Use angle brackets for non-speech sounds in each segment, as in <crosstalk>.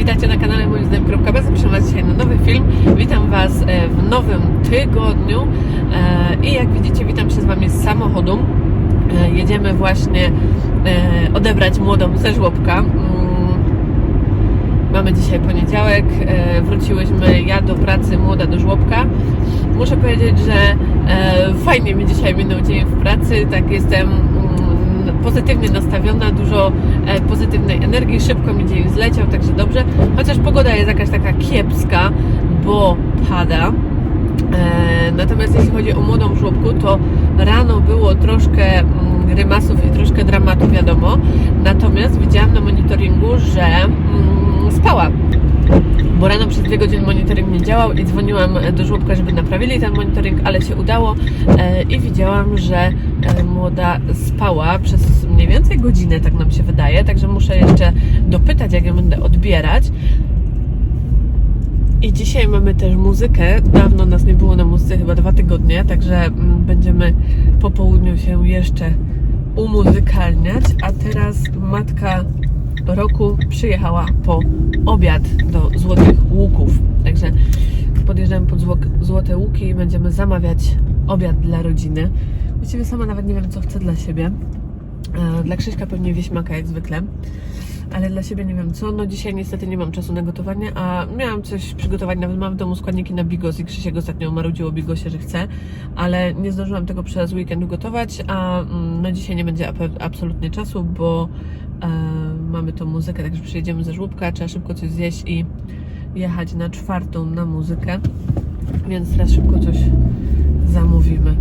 witajcie na kanale moim zdaniem.b. Zapraszam Was dzisiaj na nowy film. Witam Was e, w nowym tygodniu e, i jak widzicie witam się z Wami z samochodu. E, Jedziemy właśnie odebrać młodą ze żłobka. Mm, Mamy dzisiaj poniedziałek, wróciłyśmy ja do pracy, młoda do żłobka. Muszę powiedzieć, że fajnie mi dzisiaj minął dzień w pracy, tak jestem mm, pozytywnie nastawiona, dużo e, pozytywnej energii, szybko mi dzień zleciał, także dobrze. Chociaż pogoda jest jakaś taka kiepska, bo pada. E, Natomiast jeśli chodzi o młodą żłobku, to rano było troszkę mm, grymasów i troszkę dramatu, wiadomo. Natomiast widziałam na monitoringu, że mm, spała. Bo rano przez dwie godziny monitoring nie działał i dzwoniłam do żłobka, żeby naprawili ten monitoring, ale się udało e, i widziałam, że młoda spała przez mniej więcej godzinę, tak nam się wydaje. Także muszę jeszcze dopytać, jak ją będę odbierać. I dzisiaj mamy też muzykę. Dawno nas nie było na muzyce, chyba dwa tygodnie, także mm, będziemy po południu się jeszcze umuzykalniać. A teraz matka roku przyjechała po obiad do Złotych Łuków. Także podjeżdżamy pod Zło- Złote Łuki i będziemy zamawiać obiad dla rodziny. Właściwie sama nawet nie wiem, co chcę dla siebie. E, Dla Krzyśka pewnie wieśmaka jak zwykle ale dla siebie nie wiem co. No dzisiaj niestety nie mam czasu na gotowanie, a miałam coś przygotować, nawet mam w domu składniki na bigos i Krzysiek ostatnio marudził o bigosie, że chce, ale nie zdążyłam tego przez weekend ugotować, a mm, no dzisiaj nie będzie absolutnie czasu, bo e, mamy tą muzykę, także przyjedziemy ze żłóbka, trzeba szybko coś zjeść i jechać na czwartą na muzykę, więc teraz szybko coś zamówimy.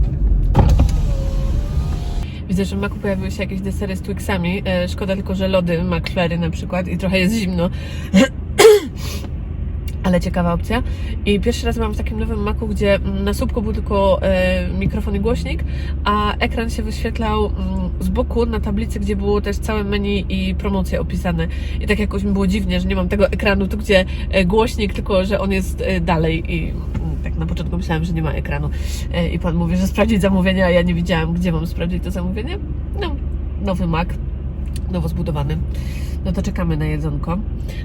Widzę, że w Macu pojawiły się jakieś desery z Twixami. E, szkoda tylko, że lody McFlurry na przykład i trochę jest zimno. <clears throat> Ale ciekawa opcja. I pierwszy raz mam w takim nowym Macu, gdzie na słupku był tylko e, mikrofon i głośnik, a ekran się wyświetlał mm, z boku na tablicy, gdzie było też całe menu i promocje opisane. I tak jakoś mi było dziwnie, że nie mam tego ekranu tu, gdzie e, głośnik, tylko że on jest e, dalej i na początku myślałam, że nie ma ekranu. E, I pan mówi, że sprawdzić zamówienie, a ja nie widziałam, gdzie mam sprawdzić to zamówienie. No, nowy Mac, nowo zbudowany. No to czekamy na jedzonko.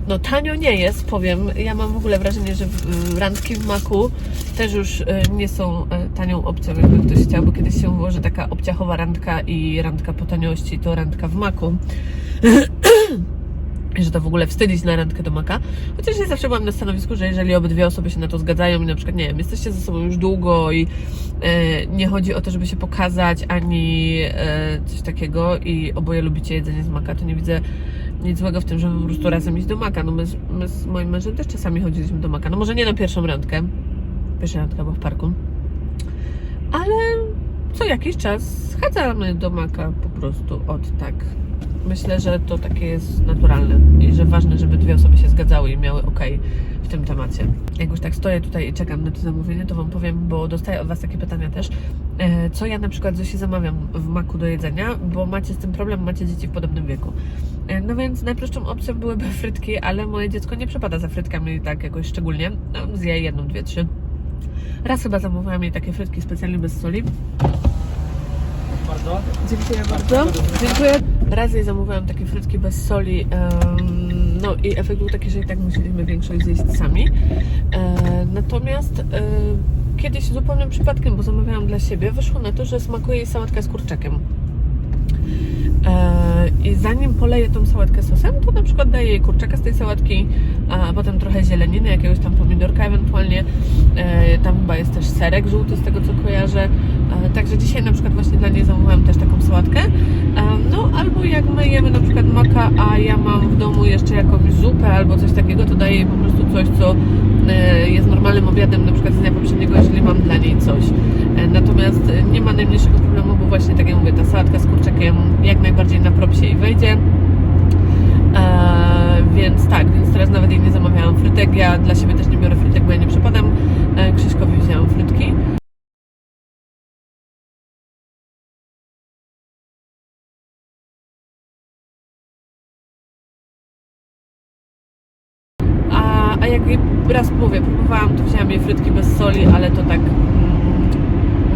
No tanio nie jest, powiem. Ja mam w ogóle wrażenie, że w- randki w Macu też już e, nie są e, tanią opcją, jakby ktoś chciał, bo kiedyś się było, że taka obciachowa randka i randka po taniości to randka w Macu. <clears throat> Że to w ogóle wstydzić na randkę do maka. Chociaż ja zawsze byłam na stanowisku, że jeżeli obydwie osoby się na to zgadzają i na przykład, nie wiem, jesteście ze sobą już długo i e, nie chodzi o to, żeby się pokazać, ani e, coś takiego i oboje lubicie jedzenie z maka, to nie widzę nic złego w tym, żeby po prostu razem iść do maka. No my, my z moim mężem też czasami chodziliśmy do maka. No może nie na pierwszą randkę. Pierwsza randka była w parku. Ale co jakiś czas schadzamy do maka po prostu od tak. Myślę, że to takie jest naturalne i że ważne, żeby dwie osoby się zgadzały i miały ok w tym temacie. Jak już tak stoję tutaj i czekam na to zamówienie, to Wam powiem, bo dostaję od Was takie pytania też, e, co ja na przykład Zosi zamawiam w maku do jedzenia, bo macie z tym problem, macie dzieci w podobnym wieku. E, No więc najprostszą opcją byłyby <laughs> frytki, ale moje dziecko nie przepada za frytkami tak jakoś szczególnie. No, zje jedną, dwie, trzy. Raz chyba zamówiłam jej takie frytki specjalnie bez soli. Bardzo. Dziękuję bardzo. Dziękuję. Raz jej zamówiłam takie frytki bez soli. no i efekt był taki, że i tak musieliśmy większość zjeść sami. E, natomiast e, kiedyś zupełnym przypadkiem, bo zamawiałam dla siebie, wyszło na to, że smakuje jej sałatka z kurczakiem. E, I zanim poleję tą sałatkę sosem, to na przykład daję jej kurczaka z tej sałatki, a potem trochę zieleniny, jakiegoś tam pomidorka ewentualnie. Tam chyba jest też serek żółty z tego co kojarzę. E, Także dzisiaj na przykład właśnie dla niej zamówiłam też taką sałatkę. E, No albo jak my jemy na przykład maka, a ja mam w domu jeszcze jakąś zupę albo coś takiego, to daję jej po prostu coś, co e, jest normalnym obiadem na przykład z dnia poprzedniego, jeżeli mam dla niej coś. Natomiast nie ma najmniejszego problemu, bo właśnie tak jak mówię, ta sałatka z kurczakiem jak najbardziej na propsie i wejdzie. Więc tak, więc teraz nawet jej nie zamawiałam frytek. Ja dla siebie też nie biorę frytek, bo ja nie przepadam. Krzyśkowi wzięłam frytki. Frytki bez soli, ale to tak mm,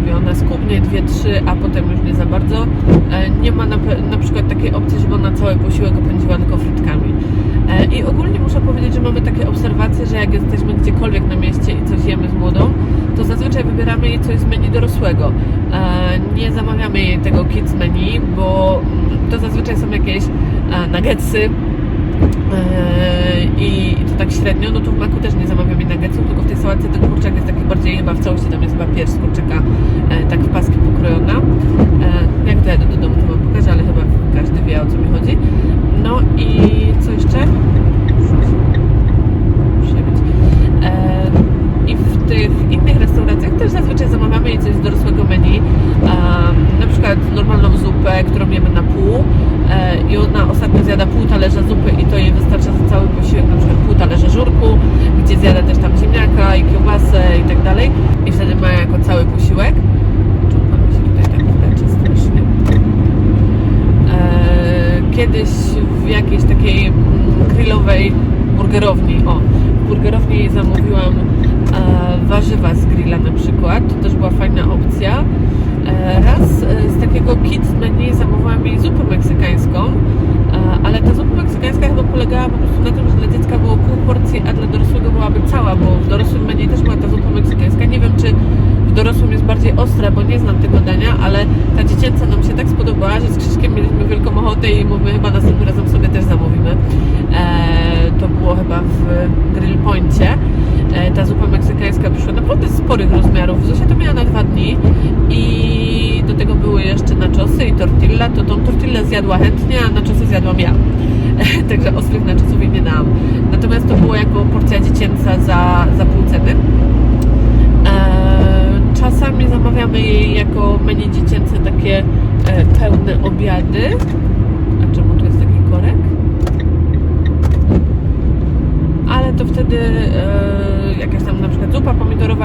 mówię, ona skubnie dwie, trzy, a potem już nie za bardzo. E, nie ma na, na przykład takiej opcji, żeby ona cały posiłek opędziła tylko frytkami. E, I ogólnie muszę powiedzieć, że mamy takie obserwacje, że jak jesteśmy gdziekolwiek na mieście i coś jemy z młodą, to zazwyczaj wybieramy jej coś z menu dorosłego. E, Nie zamawiamy jej tego kids menu, bo mm, to zazwyczaj są jakieś nuggetsy, i tak średnio, no tu w Maku też nie zamawiam nuggetsów, tylko w tej sałatce ten kurczak jest taki bardziej chyba w całości, tam jest chyba pierś kurczaka e, tak w paski pokrojona. E, jak dojadę do domu to wam pokażę, ale chyba każdy wie o co mi chodzi. No i co jeszcze? Przebić. E, I w tych innych restauracjach też zazwyczaj zamawiamy jej coś z dorosłego menu. Na przykład normalną zupę, którą jemy na pół e, i ona ostatnio zjada pół talerza zupy i to jej wystarcza za cały posiłek, na przykład pół talerza żurku, gdzie zjada też tam ziemniaka i kiełbasę i tak dalej i wtedy ma jako cały posiłek. Tak? E, kiedyś w jakiejś takiej mm, grillowej burgerowni, o, w burgerowni zamówiłam e, warzywa z grilla na przykład, to też była fajna opcja. E, raz e, z takiego kids menu zamówiłam jej zupę meksykańską, e, ale ta zupa meksykańska chyba polegała po prostu na tym, że dla dziecka było pół porcji, a dla dorosłego byłaby cała, bo w dorosłym menu też była ta zupa meksykańska. Nie wiem, czy w dorosłym jest bardziej ostra, bo nie znam tego dania, ale ta dziecięca nam się tak spodobała, że z Krzyśkiem mieliśmy wielką ochotę i mówimy, chyba następnym razem sobie też zamówimy. To było chyba w Grill Poincie. E, ta zupa meksykańska przyszła naprawdę sporych rozmiarów. Zosia to miała na dwa dni i do tego były jeszcze nachosy i tortilla. To tą tortillę zjadła chętnie, a nachosy zjadłam ja. <laughs> Także ostrych nachosów jej nie dałam. Natomiast to było jako porcja dziecięca za, za pół ceny. E, Czasami zamawiamy jej jako menu dziecięce takie e, pełne obiady. A czemu tu jest taki korek? Ale to wtedy e, jakaś tam na przykład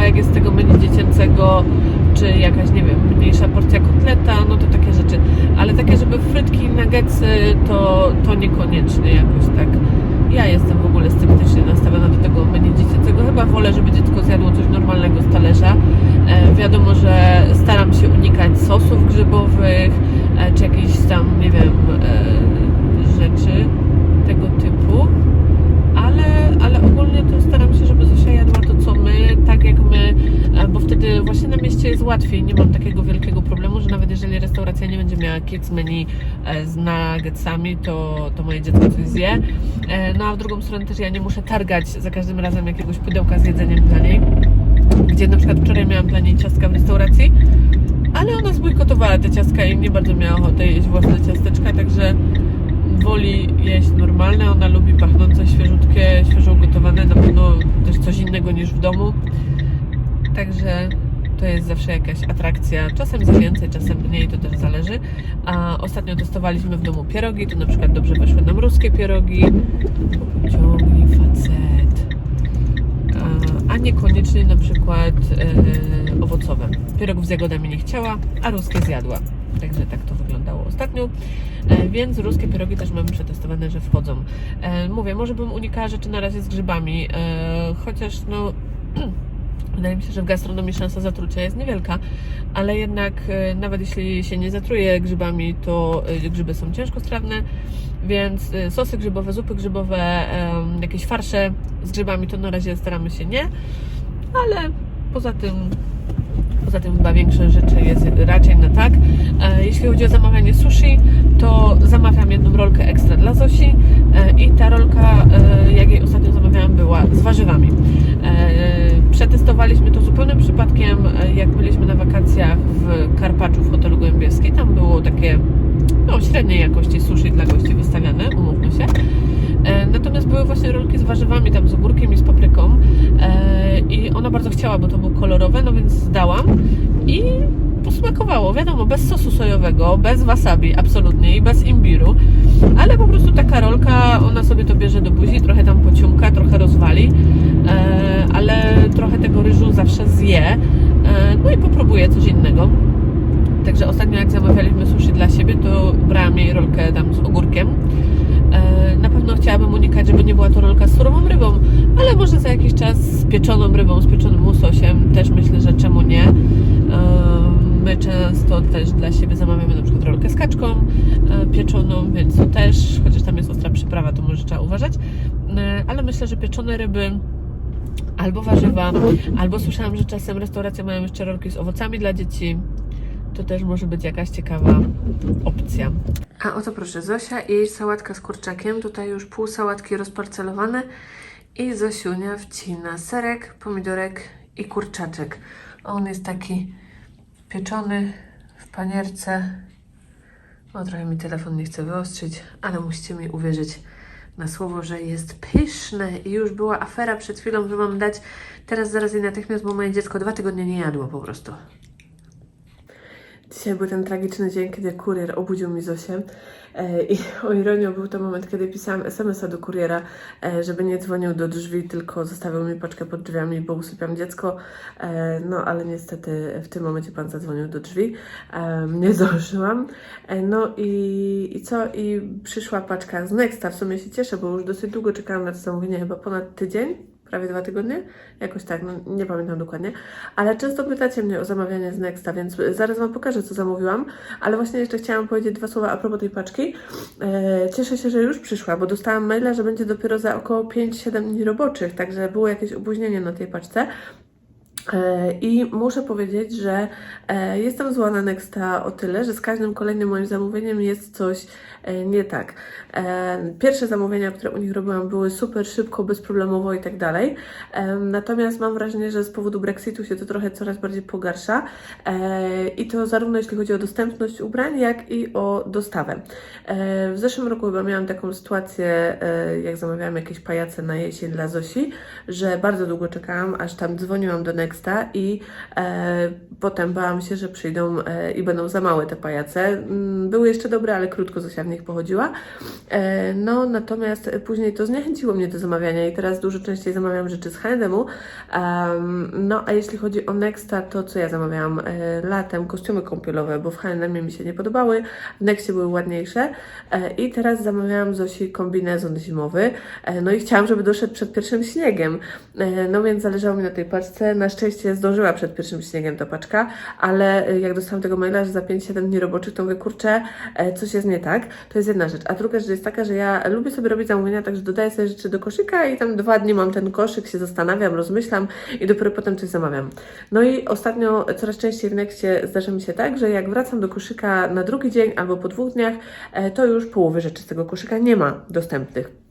jak jest tego menu dziecięcego, czy jakaś, nie wiem, mniejsza porcja kotleta, no to takie rzeczy. Ale takie, żeby frytki i nuggetsy, to, to niekoniecznie jakoś tak. Ja jestem w ogóle sceptycznie nastawiona do tego menu dziecięcego. Chyba wolę, żeby dziecko zjadło coś normalnego z talerza. E, wiadomo, że staram się unikać sosów grzybowych, e, czy jakichś tam, nie wiem, e, rzeczy tego typu. Ale, ale ogólnie to staram się, żeby Zosia jadła tak jak my, e, bo wtedy właśnie na mieście jest łatwiej. Nie mam takiego wielkiego problemu, że nawet jeżeli restauracja nie będzie miała kids menu e, z nuggetsami, to, to moje dziecko coś zje. E, No a w drugą stronę też ja nie muszę targać za każdym razem jakiegoś pudełka z jedzeniem dla niej. Gdzie na przykład wczoraj miałam dla niej ciastka w restauracji, ale ona zbojkotowała te ciastka i nie bardzo miała ochotę jeść własne ciasteczka, także woli jeść normalne. Ona lubi pachnące, świeżutkie, świeżo ugotowane, na pewno też coś innego niż w domu. Także to jest zawsze jakaś atrakcja. Czasem jest więcej, czasem mniej, to też zależy. A ostatnio testowaliśmy w domu pierogi, to na przykład dobrze weszły nam ruskie pierogi. Pociągnij facet. A, a niekoniecznie na przykład e, owocowe. Pierogów z jagodami nie chciała, a ruskie zjadła. Także tak to wyglądało ostatnio. E, więc ruskie pierogi też mamy przetestowane, że wchodzą. E, mówię, może bym unikała rzeczy na razie z grzybami, e, chociaż no. <clears throat> Wydaje mi się, że w gastronomii szansa zatrucia jest niewielka, ale jednak nawet jeśli się nie zatruje grzybami, to grzyby są ciężkostrawne, więc sosy grzybowe, zupy grzybowe, jakieś farsze z grzybami to na razie staramy się nie, ale poza tym Poza tym chyba większość rzeczy jest raczej na tak. E, Jeśli chodzi o zamawianie sushi, to zamawiam jedną rolkę ekstra dla Zosi e, i ta rolka, e, jak jej ostatnio zamawiałam, była z warzywami. Przetestowaliśmy to zupełnym przypadkiem, jak byliśmy na wakacjach w Karpaczu w hotelu Gołębieski. Tam było takie no, średniej jakości sushi dla gości wystawiane, umówmy się. E, Natomiast były właśnie rolki z warzywami, tam z ogórkiem i z papryką. E, I ona bardzo chciała, bo to było kolorowe, no więc zdałam. I posmakowało, wiadomo, bez sosu sojowego, bez wasabi absolutnie i bez imbiru. Ale po prostu taka rolka, ona sobie to bierze do buzi, trochę tam pociumka, trochę rozwali. E, Ale trochę tego ryżu zawsze zje. No i popróbuje coś innego. Także ostatnio jak zamawialiśmy sushi dla siebie, to brałam jej rolkę tam z ogórkiem. E, Na pewno chciałabym unikać, żeby nie była to rolka z surową rybą, ale może za jakiś czas z pieczoną rybą, z pieczonym łososiem. Też myślę, że czemu nie. E, My często też dla siebie zamawiamy na przykład rolkę z kaczką, e, pieczoną, więc to też, chociaż tam jest ostra przyprawa, to może trzeba uważać. Ale myślę, że pieczone ryby albo warzywa, albo słyszałam, że czasem restauracje mają jeszcze rolki z owocami dla dzieci. To też może być jakaś ciekawa opcja. A oto proszę, Zosia i jej sałatka z kurczakiem. Tutaj już pół sałatki rozparcelowane. I Zosiunia wcina serek, pomidorek i kurczaczek. On jest taki pieczony w panierce. O, trochę mi telefon nie chce wyostrzyć, ale musicie mi uwierzyć na słowo, że jest pyszne. I już była afera przed chwilą, że mam dać teraz zaraz jej natychmiast, bo moje dziecko dwa tygodnie nie jadło po prostu. Dzisiaj był ten tragiczny dzień, kiedy kurier obudził mi Zosię. E, I <laughs> o ironią był to moment, kiedy pisałam SMS-a do kuriera, e, żeby nie dzwonił do drzwi, tylko zostawił mi paczkę pod drzwiami, bo usypiam dziecko. E, No ale niestety w tym momencie pan zadzwonił do drzwi. Nie <laughs> zdążyłam. No i, i co? I przyszła paczka z Nexta. W sumie się cieszę, bo już dosyć długo czekałam na to zamówienie, chyba ponad tydzień prawie dwa tygodnie? Jakoś tak, no nie pamiętam dokładnie. Ale często pytacie mnie o zamawianie z Nexta, więc zaraz Wam pokażę, co zamówiłam. Ale właśnie jeszcze chciałam powiedzieć dwa słowa a propos tej paczki. E, cieszę się, że już przyszła, bo dostałam maila, że będzie dopiero za około 5-7 dni roboczych, także było jakieś opóźnienie na tej paczce. E, I muszę powiedzieć, że e, jestem zła na Nexta o tyle, że z każdym kolejnym moim zamówieniem jest coś e, nie tak. Pierwsze zamówienia, które u nich robiłam, były super szybko, bezproblemowo i tak dalej. Natomiast mam wrażenie, że z powodu Brexitu się to trochę coraz bardziej pogarsza. I to zarówno jeśli chodzi o dostępność ubrań, jak i o dostawę. W zeszłym roku chyba miałam taką sytuację, jak zamawiałam jakieś pajace na jesień dla Zosi, że bardzo długo czekałam, aż tam dzwoniłam do Nexta i e, potem bałam się, że przyjdą e, i będą za małe te pajace. Mm, Były jeszcze dobre, ale krótko Zosia w nich pochodziła. E, no natomiast później to zniechęciło mnie do zamawiania i teraz dużo częściej zamawiam rzeczy z H&M-u. No a jeśli chodzi o Nexta, to co ja zamawiałam e, latem? Kostiumy kąpielowe, bo w H&M mi się nie podobały, w Nexcie były ładniejsze e, i teraz zamawiałam Zosi kombinezon zimowy, e, no i chciałam, żeby doszedł przed pierwszym śniegiem, e, no więc zależało mi na tej paczce, na szczęście zdążyła przed pierwszym śniegiem ta paczka, ale e, jak dostałam tego maila, że za 5-7 dni roboczych, to mówię, kurczę, e, coś jest nie tak, to jest jedna rzecz, a druga rzecz jest taka, że ja lubię sobie robić zamówienia, także dodaję sobie rzeczy do koszyka i tam dwa dni mam ten koszyk, się zastanawiam, rozmyślam i dopiero potem coś zamawiam. No i ostatnio coraz częściej w Nexcie zdarza mi się tak, że jak wracam do koszyka na drugi dzień albo po dwóch dniach, e, to już połowy rzeczy z tego koszyka nie ma dostępnych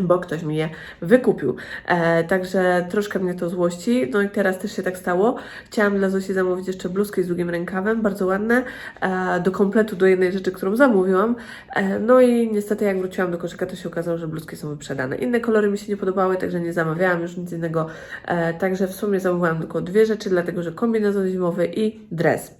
bo ktoś mi je wykupił. E, także troszkę mnie to złości. No i teraz też się tak stało. Chciałam dla Zosi zamówić jeszcze bluzki z długim rękawem, bardzo ładne, e, do kompletu do jednej rzeczy, którą zamówiłam. E, no i niestety jak wróciłam do koszyka, to się okazało, że bluzki są wyprzedane. Inne kolory mi się nie podobały, także nie zamawiałam już nic innego. E, także w sumie zamówiłam tylko dwie rzeczy, dlatego że kombinezon zimowy i dres.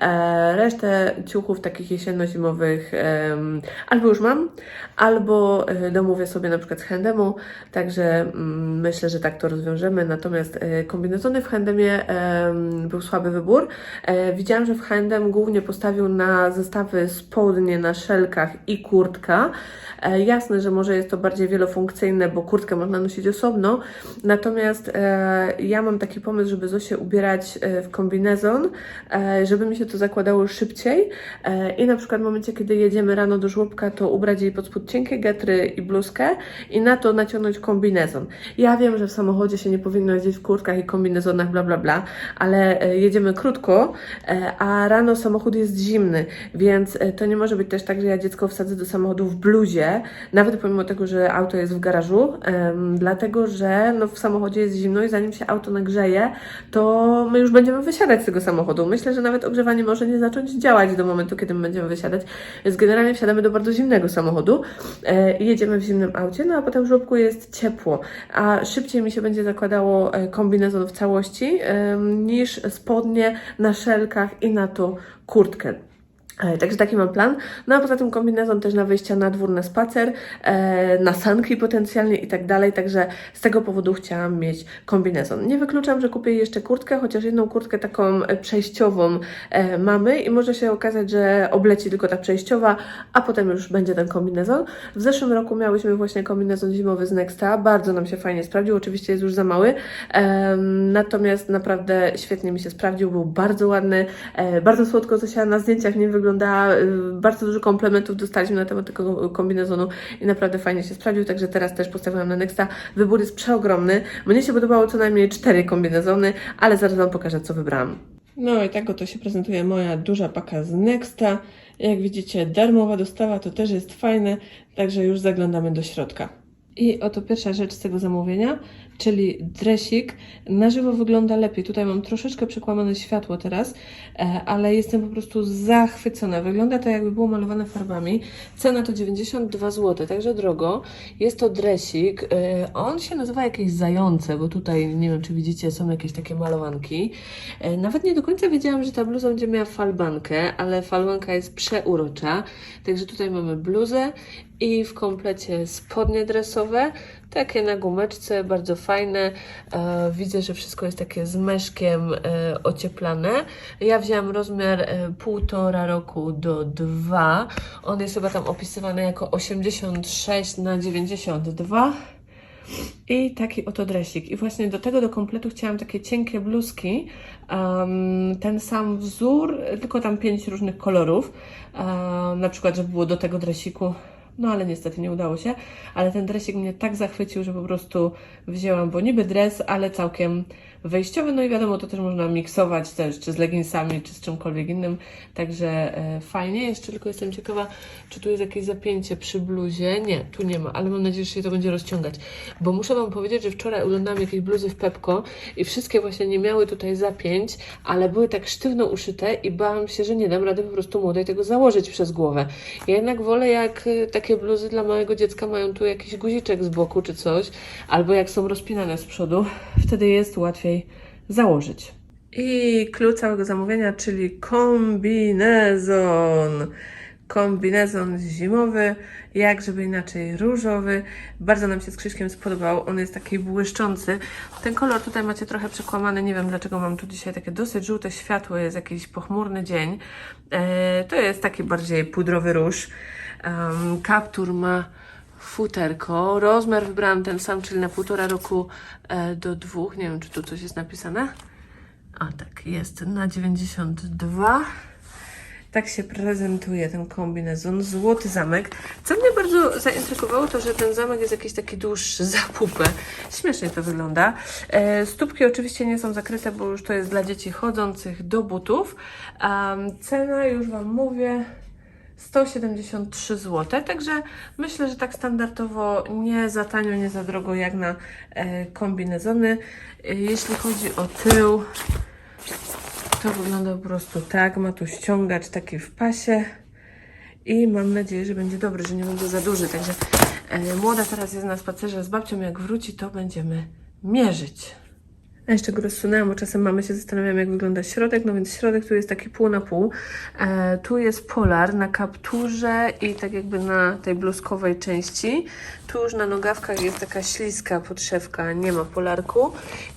E, resztę ciuchów takich jesienno-zimowych em, albo już mam, albo e, domówię sobie na przykład z H&M-u, także mm, myślę, że tak to rozwiążemy. Natomiast e, kombinezony w em, był słaby wybór. E, widziałam, że w H&M głównie postawił na zestawy spodnie na szelkach i kurtka. E, jasne, że może jest to bardziej wielofunkcyjne, bo kurtkę można nosić osobno, natomiast ja mam taki pomysł, żeby Zosię ubierać w kombinezon, żeby mi się to zakładało szybciej i na przykład w momencie, kiedy jedziemy rano do żłobka, to ubrać jej pod spód cienkie getry i bluzkę i na to naciągnąć kombinezon. Ja wiem, że w samochodzie się nie powinno jeździć w kurtkach i kombinezonach, bla, bla, bla, ale e, jedziemy krótko, e, a rano samochód jest zimny, więc e, to nie może być też tak, że ja dziecko wsadzę do samochodu w bluzie, nawet pomimo tego, że auto jest w garażu, dlatego że no, w samochodzie jest zimno i zanim się auto nagrzeje, to my już będziemy wysiadać z tego samochodu. Myślę, że nawet ogrzewanie może nie zacząć działać do momentu, kiedy my będziemy wysiadać, więc generalnie wsiadamy do bardzo zimnego samochodu i jedziemy w zimnym aucie, no a potem w żłobku jest ciepło, a szybciej mi się będzie zakładało e, kombinezon w całości niż spodnie na szelkach i na to kurtkę. E, Także taki mam plan. No a poza tym kombinezon też na wyjścia na dwór, na spacer, e, na sanki potencjalnie i tak dalej. Także z tego powodu chciałam mieć kombinezon. Nie wykluczam, że kupię jeszcze kurtkę, chociaż jedną kurtkę taką przejściową e, mamy i może się okazać, że obleci tylko ta przejściowa, a potem już będzie ten kombinezon. W zeszłym roku miałyśmy właśnie kombinezon zimowy z Nexta. Bardzo nam się fajnie sprawdził. Oczywiście jest już za mały, natomiast naprawdę świetnie mi się sprawdził. Był bardzo ładny, bardzo słodko Zosia na zdjęciach nie wygląda. Y, Bardzo dużo komplementów dostaliśmy na temat tego kombinezonu i naprawdę fajnie się sprawdził, także teraz też postawiłam na Nexta. Wybór jest przeogromny. Mnie się podobało co najmniej cztery kombinezony, ale zaraz Wam pokażę, co wybrałam. No i tak oto się prezentuje moja duża paka z Nexta. Jak widzicie, darmowa dostawa to też jest fajne, także już zaglądamy do środka. I oto pierwsza rzecz z tego zamówienia, czyli dresik. Na żywo wygląda lepiej. Tutaj mam troszeczkę przekłamane światło teraz, e, ale jestem po prostu zachwycona. Wygląda to jakby było malowane farbami. Cena to 92 zł, także drogo. Jest to dresik. e, On się nazywa jakieś zające, bo tutaj nie wiem, czy widzicie, są jakieś takie malowanki. E, Nawet nie do końca wiedziałam, że ta bluza będzie miała falbankę, ale falbanka jest przeurocza. Także tutaj mamy bluzę i w komplecie spodnie dresowe, takie na gumeczce, bardzo fajne. E, widzę, że wszystko jest takie z meszkiem e, ocieplane. Ja wzięłam rozmiar e, półtora roku do 2. On jest chyba tam opisywany jako 86 na 92. I taki oto dresik. I właśnie do tego do kompletu chciałam takie cienkie bluzki. Um, ten sam wzór, tylko tam pięć różnych kolorów. Um, na przykład, żeby było do tego dresiku. No ale niestety nie udało się. Ale ten dresik mnie tak zachwycił, że po prostu wzięłam, bo niby dres, ale całkiem wejściowy. No i wiadomo, to też można miksować też, czy z leginsami, czy z czymkolwiek innym. Także e, fajnie. Jeszcze tylko jestem ciekawa, czy tu jest jakieś zapięcie przy bluzie. Nie, tu nie ma, ale mam nadzieję, że się to będzie rozciągać. Bo muszę Wam powiedzieć, że wczoraj oglądałam jakieś bluzy w Pepko i wszystkie właśnie nie miały tutaj zapięć, ale były tak sztywno uszyte i bałam się, że nie dam rady po prostu młodej tego założyć przez głowę. Ja jednak wolę, jak y, takie bluzy dla małego dziecka mają tu jakiś guziczek z boku czy coś, albo jak są rozpinane z przodu, wtedy jest łatwiej założyć. I clue całego zamówienia, czyli kombinezon. Kombinezon zimowy, jak żeby inaczej różowy. Bardzo nam się z Krzyśkiem spodobał. On jest taki błyszczący. Ten kolor tutaj macie trochę przekłamany. Nie wiem dlaczego mam tu dzisiaj takie dosyć żółte światło. Jest jakiś pochmurny dzień. E, to jest taki bardziej pudrowy róż. Kaptur ma futerko. Rozmiar wybrałam ten sam, czyli na półtora roku e, do dwóch. Nie wiem, czy tu coś jest napisane. A tak, jest na 92. Tak się prezentuje ten kombinezon. Złoty zamek. Co mnie bardzo zaintrygowało, to że ten zamek jest jakiś taki dłuższy za pupę. Śmiesznie to wygląda. E, stópki oczywiście nie są zakryte, bo już to jest dla dzieci chodzących do butów. Cena, już Wam mówię, 173 zł, także myślę, że tak standardowo nie za tanio, nie za drogo jak na e, kombinezony. E, jeśli chodzi o tył, to wygląda po prostu tak. Ma tu ściągacz taki w pasie i mam nadzieję, że będzie dobry, że nie będzie za duży. Także e, młoda teraz jest na spacerze z babcią. Jak wróci, to będziemy mierzyć. A jeszcze go rozsunęłam, bo czasem mamy się zastanawiamy, jak wygląda środek. No więc środek tu jest taki pół na pół. E, tu jest polar na kapturze i tak jakby na tej bluzkowej części. Tu już na nogawkach jest taka śliska podszewka, nie ma polarku.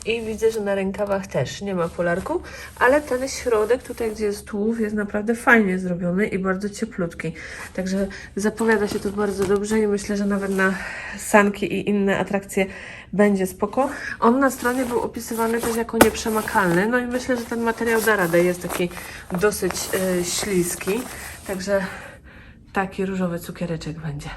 I widzę, że na rękawach też nie ma polarku, ale ten środek, tutaj gdzie jest tułów, jest naprawdę fajnie zrobiony i bardzo cieplutki. Także zapowiada się to bardzo dobrze i myślę, że nawet na sanki i inne atrakcje będzie spoko. On na stronie był opisywany też jako nieprzemakalny, no i myślę, że ten materiał da radę, jest taki dosyć e, śliski, także taki różowy cukiereczek będzie.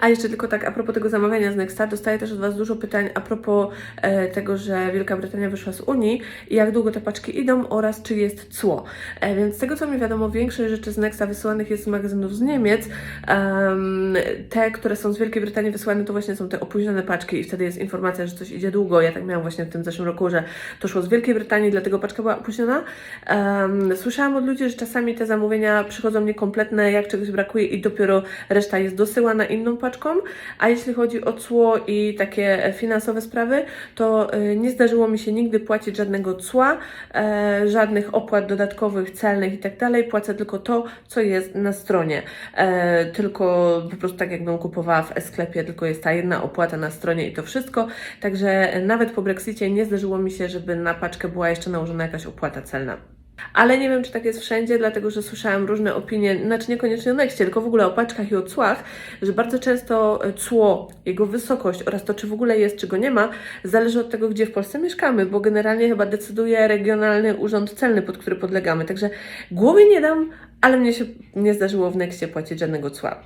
A jeszcze tylko tak, a propos tego zamawiania z Nexta, dostaję też od Was dużo pytań a propos e, tego, że Wielka Brytania wyszła z Unii i jak długo te paczki idą oraz czy jest cło. E, więc z tego co mi wiadomo, większość rzeczy z Nexta wysyłanych jest z magazynów z Niemiec. Em, te, które są z Wielkiej Brytanii wysyłane, to właśnie są te opóźnione paczki i wtedy jest informacja, że coś idzie długo. Ja tak miałam właśnie w tym zeszłym roku, że to szło z Wielkiej Brytanii, dlatego paczka była opóźniona. Em, słyszałam od ludzi, że czasami te zamówienia przychodzą niekompletne, jak czegoś brakuje i dopiero reszta jest dosyłana inną paczką, a jeśli chodzi o cło i takie finansowe sprawy, to y, nie zdarzyło mi się nigdy płacić żadnego cła, e, żadnych opłat dodatkowych, celnych i tak dalej. Płacę tylko to, co jest na stronie. E, tylko po prostu tak jakbym kupowała w e-sklepie, tylko jest ta jedna opłata na stronie i to wszystko. Także nawet po Brexicie nie zdarzyło mi się, żeby na paczkę była jeszcze nałożona jakaś opłata celna. Ale nie wiem, czy tak jest wszędzie, dlatego że słyszałam różne opinie, znaczy niekoniecznie o Nexcie, tylko w ogóle o paczkach i o cłach, że bardzo często e, cło, jego wysokość oraz to, czy w ogóle jest, czy go nie ma, zależy od tego, gdzie w Polsce mieszkamy, bo generalnie chyba decyduje Regionalny Urząd Celny, pod który podlegamy. Także głowy nie dam, ale mnie się nie zdarzyło w Nexcie płacić żadnego cła.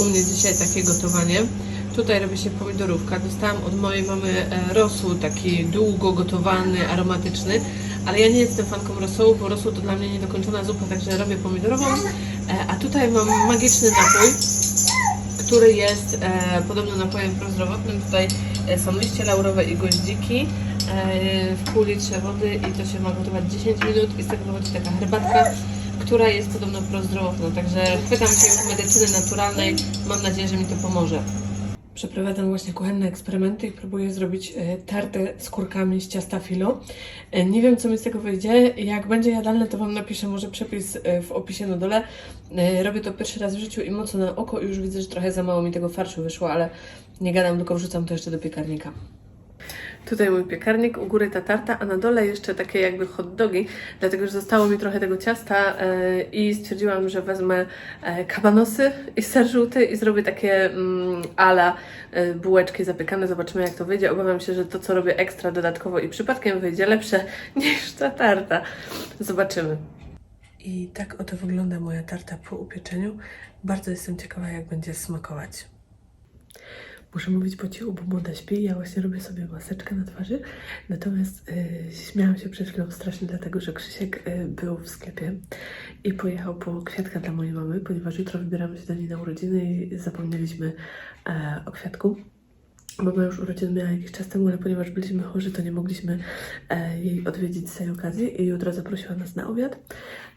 U mnie dzisiaj takie gotowanie. Tutaj robi się pomidorówka. Dostałam od mojej mamy e, rosół, taki długo gotowany, aromatyczny, ale ja nie jestem fanką rosołu, bo rosół to dla mnie niedokończona zupa, także robię pomidorową. E, A tutaj mam magiczny napój, który jest e, podobno napojem prozdrowotnym. Tutaj e, są liście laurowe i goździki w pół litrze wody i to się ma gotować 10 minut i z tego wychodzi taka herbatka, która jest podobno prozdrowotna. Także chwytam się medycyny naturalnej. Mam nadzieję, że mi to pomoże. Przeprowadzam właśnie kuchenne eksperymenty i próbuję zrobić e, tartę z kurkami z ciasta filo. E, Nie wiem, co mi z tego wyjdzie. Jak będzie jadalne, to Wam napiszę może przepis e, w opisie na dole. Robię to pierwszy raz w życiu i mocno na oko już widzę, że trochę za mało mi tego farszu wyszło, ale nie gadam, tylko wrzucam to jeszcze do piekarnika. Tutaj mój piekarnik, u góry ta tarta, a na dole jeszcze takie jakby hot dogi, dlatego że zostało mi trochę tego ciasta e, i stwierdziłam, że wezmę e, kabanosy i ser żółty i zrobię takie mm, ala e, bułeczki zapiekane. Zobaczymy jak to wyjdzie. Obawiam się, że to co robię ekstra dodatkowo i przypadkiem wyjdzie lepsze <laughs> niż ta tarta. Zobaczymy. I tak oto wygląda moja tarta po upieczeniu. Bardzo jestem ciekawa jak będzie smakować. Muszę mówić po cichu, bo młoda śpi. Ja właśnie robię sobie maseczkę na twarzy. Natomiast y, śmiałam się przed chwilą strasznie, dlatego że Krzysiek y, był w sklepie i pojechał po kwiatka dla mojej mamy, ponieważ jutro wybieramy się do niej na urodziny i zapomnieliśmy e, o kwiatku. Mama już urodziny miała jakiś czas temu, ale ponieważ byliśmy chorzy, to nie mogliśmy e, jej odwiedzić z tej okazji i jutro zaprosiła nas na obiad.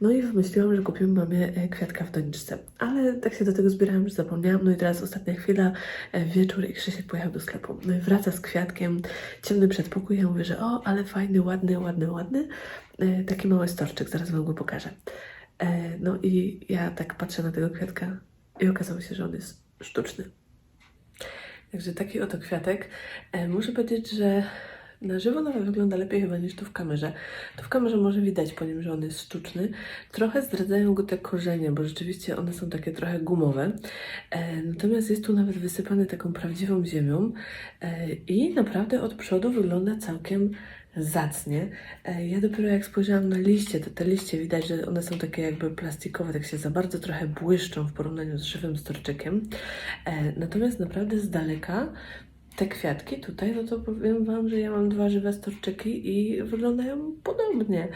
No i wymyśliłam, że kupimy mamie e, kwiatka w doniczce. Ale tak się do tego zbierałam, że zapomniałam. No i teraz ostatnia chwila, e, wieczór i Krzysiek pojechał do sklepu. No i wraca z kwiatkiem, ciemny przedpokój. Ja mówię, że o, ale fajny, ładny, ładny, ładny. E, taki mały storczyk, zaraz wam go pokażę. E, no i ja tak patrzę na tego kwiatka i okazało się, że on jest sztuczny. Także taki oto kwiatek. E, muszę powiedzieć, że na żywo nawet wygląda lepiej chyba niż tu w kamerze. Tu w kamerze może widać po nim, że on jest sztuczny. Trochę zdradzają go te korzenie, bo rzeczywiście one są takie trochę gumowe. E, natomiast jest tu nawet wysypany taką prawdziwą ziemią e, i naprawdę od przodu wygląda całkiem zacnie. E, ja dopiero jak spojrzałam na liście, to te liście widać, że one są takie jakby plastikowe, tak się za bardzo trochę błyszczą w porównaniu z żywym storczykiem. E, natomiast naprawdę z daleka te kwiatki tutaj, no to powiem Wam, że ja mam dwa żywe storczyki i wyglądają podobnie.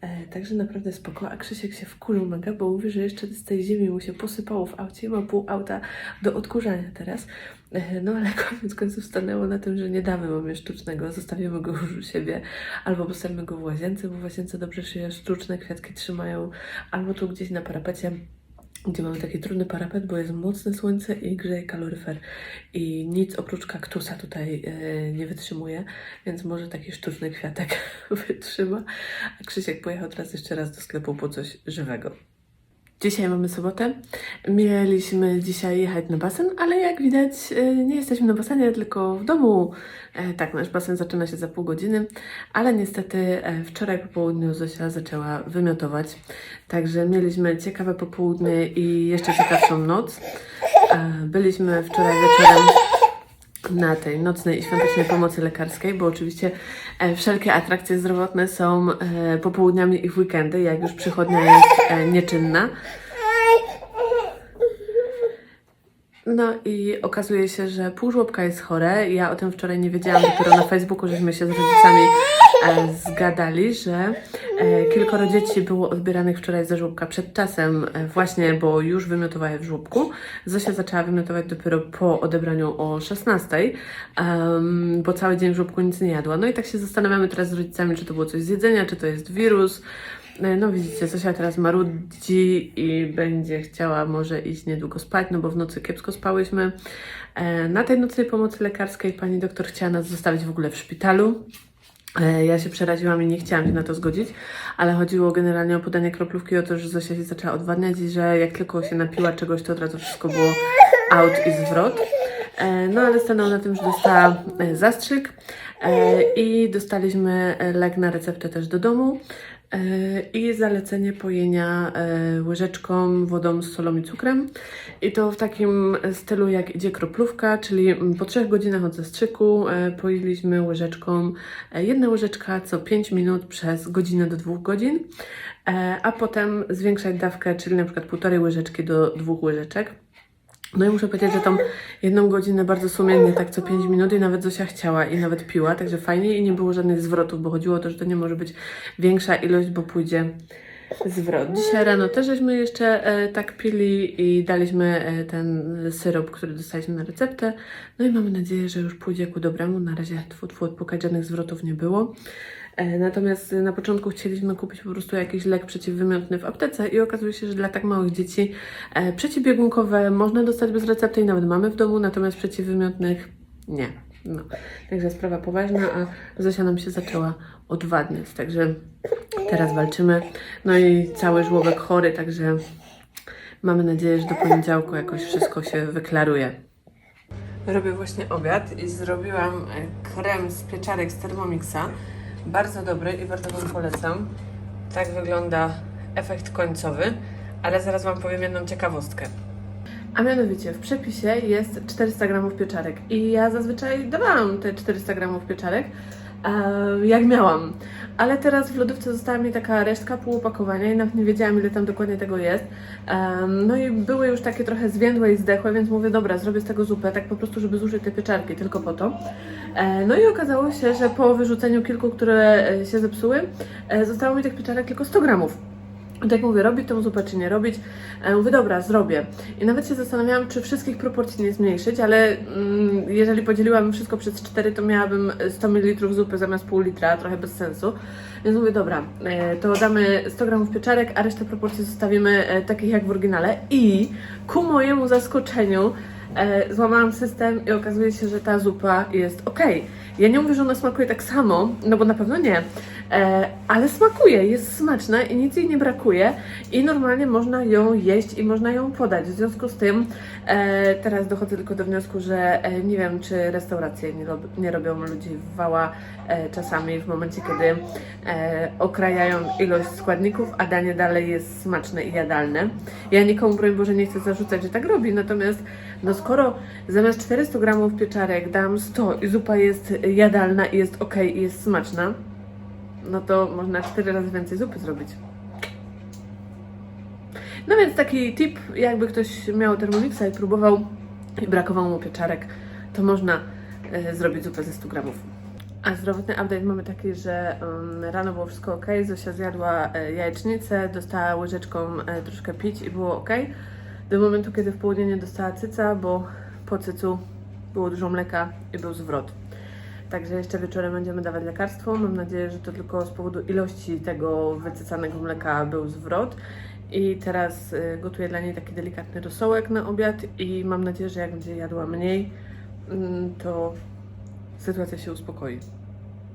E, także naprawdę spoko. A Krzysiek się wkurzył mega, bo mówi, że jeszcze z tej ziemi mu się posypało w aucie i ma pół auta do odkurzania teraz. E, no ale <laughs> koniec końców stanęło na tym, że nie damy mamy sztucznego, zostawimy go już u siebie, albo postawimy go w łazience, bo w łazience dobrze się sztuczne kwiatki trzymają, albo tu gdzieś na parapecie gdzie mamy taki trudny parapet, bo jest mocne słońce i grzeje kaloryfer i nic oprócz kaktusa tutaj e, nie wytrzymuje, więc może taki sztuczny kwiatek <laughs> wytrzyma. A Krzysiek pojechał teraz jeszcze raz do sklepu po coś żywego. Dzisiaj mamy sobotę. Mieliśmy dzisiaj jechać na basen, ale jak widać e, nie jesteśmy na basenie, tylko w domu. E, Tak, nasz basen zaczyna się za pół godziny, ale niestety e, wczoraj po południu Zosia zaczęła wymiotować. Także mieliśmy ciekawe popołudnie i jeszcze ciekawszą noc. Byliśmy wczoraj wieczorem na tej nocnej i świątecznej pomocy lekarskiej, bo oczywiście wszelkie atrakcje zdrowotne są e, popołudniami i w weekendy, jak już przychodnia jest e, nieczynna. No i okazuje się, że pół żłobka jest chore. Ja o tym wczoraj nie wiedziałam, dopiero na Facebooku żeśmy się z rodzicami e, zgadali, że e, kilkoro dzieci było odbieranych wczoraj ze żłobka przed czasem, e, właśnie, bo już wymiotowały w żłobku. Zosia zaczęła wymiotować dopiero po odebraniu o 16, em, bo cały dzień w żłobku nic nie jadła. No i tak się zastanawiamy teraz z rodzicami, czy to było coś z jedzenia, czy to jest wirus. E, No widzicie, Zosia teraz marudzi i będzie chciała może iść niedługo spać, no bo w nocy kiepsko spałyśmy. Na tej nocnej pomocy lekarskiej pani doktor chciała nas zostawić w ogóle w szpitalu. E, Ja się przeraziłam i nie chciałam się na to zgodzić, ale chodziło generalnie o podanie kroplówki, o to, że Zosia się zaczęła odwadniać i że jak tylko się napiła czegoś, to od razu wszystko było out i zwrot. E, No ale stanęło na tym, że dostała e, zastrzyk i dostaliśmy lek na receptę też do domu. E, I zalecenie pojenia e, łyżeczką wodą z solą i cukrem. I to w takim stylu, jak idzie kroplówka, czyli po 3 godzinach od zastrzyku e, poiliśmy łyżeczką, jedna łyżeczka co 5 minut przez godzinę do 2 godzin, a potem zwiększać dawkę, czyli na przykład półtorej łyżeczki do dwóch łyżeczek. No i muszę powiedzieć, że tą jedną godzinę bardzo sumiennie, tak co 5 minut i nawet Zosia chciała i nawet piła, także fajnie i nie było żadnych zwrotów, bo chodziło o to, że to nie może być większa ilość, bo pójdzie zwrot. Dzisiaj rano też żeśmy jeszcze e, tak pili i daliśmy e, ten syrop, który dostaliśmy na receptę. No i mamy nadzieję, że już pójdzie ku dobremu. Na razie tfu, tfu, odpukać, żadnych zwrotów nie było. E, Natomiast na początku chcieliśmy kupić po prostu jakiś lek przeciwwymiotny w aptece i okazuje się, że dla tak małych dzieci e, przeciwbiegunkowe można dostać bez recepty i nawet mamy w domu, natomiast przeciwwymiotnych nie. No. Także sprawa poważna, a Zosia nam się zaczęła odwadniać, także teraz walczymy. No i cały żłobek chory, także mamy nadzieję, że do poniedziałku jakoś wszystko się wyklaruje. Robię właśnie obiad i zrobiłam e, krem z pieczarek z Thermomixa. Bardzo dobry i bardzo Wam polecam. Tak wygląda efekt końcowy, ale zaraz Wam powiem jedną ciekawostkę. A mianowicie w przepisie jest 400 gramów pieczarek i ja zazwyczaj dawałam te 400 gramów pieczarek, jak miałam. Ale teraz w lodówce została mi taka resztka pół opakowania nawet nie wiedziałam ile tam dokładnie tego jest. No i były już takie trochę zwiędłe i zdechłe, więc mówię, dobra, zrobię z tego zupę, tak po prostu, żeby zużyć te pieczarki, tylko po to. E, no i okazało się, że po wyrzuceniu kilku, które e, się zepsuły, e, zostało mi tych pieczarek tylko 100 gramów. Tak mówię, robić tą zupę czy nie robić? E, Mówię, dobra, zrobię. I nawet się zastanawiałam, czy wszystkich proporcji nie zmniejszyć, ale mm, jeżeli podzieliłabym wszystko przez 4, to miałabym 100 ml zupy zamiast pół litra, trochę bez sensu. Więc mówię, dobra, e, to damy 100 gramów pieczarek, a resztę proporcji zostawimy e, takich jak w oryginale. I ku mojemu zaskoczeniu złamałam system i okazuje się, że ta zupa jest ok. Ja nie mówię, że ona smakuje tak samo, no bo na pewno nie, ale smakuje, jest smaczna i nic jej nie brakuje i normalnie można ją jeść i można ją podać. W związku z tym e, teraz dochodzę tylko do wniosku, że e, nie wiem, czy restauracje nie, rob, nie robią ludzi w wała e, czasami w momencie, kiedy e, okrajają ilość składników, a danie dalej jest smaczne i jadalne. Ja nikomu, broń Boże, nie chcę zarzucać, że tak robi, natomiast no skoro zamiast 400 gramów pieczarek dam 100 i zupa jest jadalna i jest ok i jest smaczna, no to można 4 razy więcej zupy zrobić. No więc taki tip, jakby ktoś miał Thermomixa i próbował i brakowało mu pieczarek, to można e, zrobić zupę ze 100 gramów. A zdrowotny update mamy taki, że um, rano było wszystko ok, Zosia zjadła e, jajecznicę, dostała łyżeczką e, troszkę pić i było ok. Do momentu, kiedy w południe nie dostała cyca, bo po cycu było dużo mleka i był zwrot. Także jeszcze wieczorem będziemy dawać lekarstwo. Mam nadzieję, że to tylko z powodu ilości tego wycycanego mleka był zwrot. I teraz y, gotuję dla niej taki delikatny rosołek na obiad i mam nadzieję, że jak będzie jadła mniej, mm, to sytuacja się uspokoi.